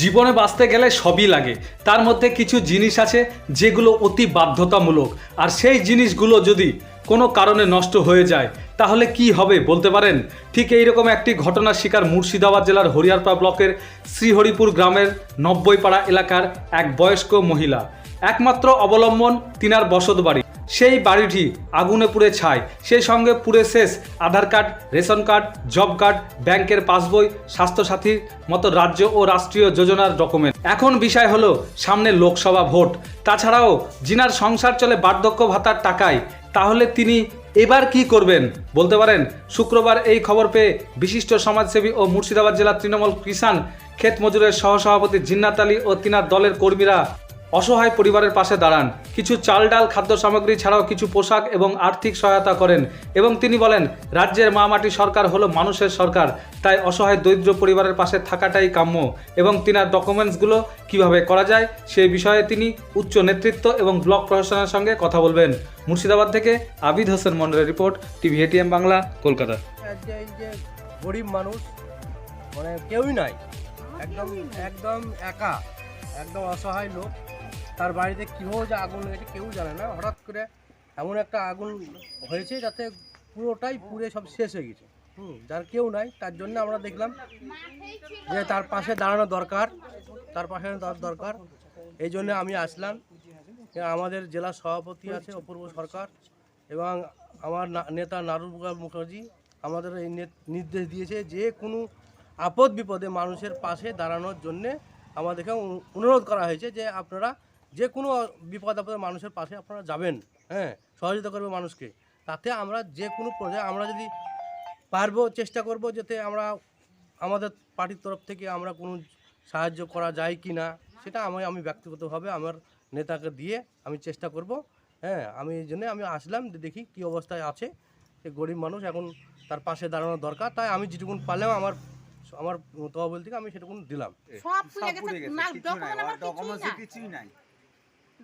জীবনে বাঁচতে গেলে সবই লাগে। তার মধ্যে কিছু জিনিস আছে যেগুলো অতি বাধ্যতামূলক। আর সেই জিনিসগুলো যদি কোনো কারণে নষ্ট হয়ে যায়, তাহলে কি হবে বলতে পারেন? ঠিক এইরকম একটি ঘটনার শিকার মুর্শিদাবাদ জেলার হরিয়ারপাড়া ব্লকের শ্রীহরিপুর গ্রামের নব্বইপাড়া এলাকার এক বয়স্ক মহিলা। একমাত্র অবলম্বন তিনার বসত বাড়ি সেই বাড়িটি আগুনে পুড়ে ছাই। সেই সঙ্গে পুড়ে শেষ Aadhaar card, ration card, job card, ব্যাংকের পাসবই, স্বাস্থ্যসাথীর মতো রাজ্য ও রাষ্ট্রীয় যোজনার ডকুমেন্ট। এখন বিষয় হলো সামনে লোকসভা ভোট। তাছাড়াও জিনার সংসার চলে বার্ধক্য ভাতার টাকায়। তাহলে তিনি এবার কি করবেন? বলতে পারেন, শুক্রবার এই খবর পেয়ে বিশিষ্ট সমাজসেবী ও মুর্শিদাবাদ জেলার তৃণমূল কিষাণ ক্ষেত মজুরের সহসভাপতি জিন্নাত আলী ও তিনার দলের কর্মীরা অসহায় পরিবারের পাশে দাঁড়ান। কিছু চাল ডাল খাদ্য সামগ্রী ছাড়াও কিছু পোশাক এবং আর্থিক সহায়তা করেন এবং তিনি বলেন, রাজ্যের মা মাটি সরকার হলো মানুষের সরকার, তাই অসহায় দরিদ্র পরিবারের পাশে থাকাটাই কাম্য এবং তিনার ডকুমেন্টসগুলো কীভাবে করা যায় সেই বিষয়ে তিনি উচ্চ নেতৃত্ব এবং ব্লক প্রশাসনের সঙ্গে কথা বলবেন। মুর্শিদাবাদ থেকে আবিদ হোসেন মন্ডলের report, TV ATM Bangla, Kolkata. গরিব মানুষ মানে কেউই নাই, একদম একদম একা, একদম অসহায় লোক। তার বাড়িতে কীভাবে যে আগুন লেগেছে কেউ জানে না। হঠাৎ করে এমন একটা আগুন হয়েছে যাতে পুরোটাই পুড়ে সব শেষ হয়ে গেছে। হুম, যার কেউ নাই, তার জন্য আমরা দেখলাম যে তার পাশে দাঁড়ানো দরকার, তার পাশে দরকার। এই জন্য আমি আসলাম। আমাদের জেলা সভাপতি আছে অপূর্ব সরকার এবং আমার নেতা নারুলগোপাল মুখার্জি আমাদের এই নির্দেশ দিয়েছে যে কোনো আপদ বিপদে মানুষের পাশে দাঁড়ানোর জন্যে আমাদেরকে অনুরোধ করা হয়েছে যে আপনারা যে কোনো বিপদ আপদে মানুষের পাশে আপনারা যাবেন হ্যাঁ সহযোগিতা করবে মানুষকে। তাতে আমরা যে কোনো পর্যায়ে আমরা যদি পারব চেষ্টা করব যাতে আমরা আমাদের পার্টির তরফ থেকে আমরা কোনো সাহায্য করা যায় কি না সেটা আমি আমি ব্যক্তিগতভাবে আমার নেতাকে দিয়ে আমি চেষ্টা করব হ্যাঁ আমি এই জন্যে আমি আসলাম দেখি কি অবস্থায় আছে। সে গরিব মানুষ এখন তার পাশে দাঁড়ানো দরকার তাই আমি যেটুকুন পারলাম আমার আমার তহবিল থেকে আমি সেটুকুন দিলাম। সব ডকুমেন্ট কিছুই নাই।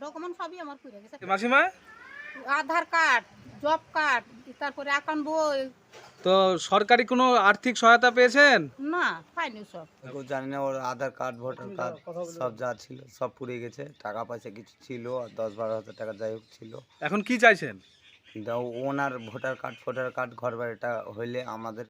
ডকুমেন্ট সবই আমার পুড়ে গেছে। মাসিমা? আধার কার্ড জব কার্ড তারপরে অ্যাকাউন্ট বই। তো সরকারি কোনো আর্থিক সহায়তা পেয়েছেন? না পাইনি সব। কেউ জানি না ওর আধার কার্ড ভোটার কার্ড সব যা ছিল সব পুড়ে গেছে। টাকা পয়সা কিছু ছিল আর দশ বারো হাজার টাকা যাই হোক ছিল। এখন কি চাইছেন? কিন্তু ওনার ভোটার কার্ড ফোটার কার্ড ঘর বাড়িটা হইলে আমাদের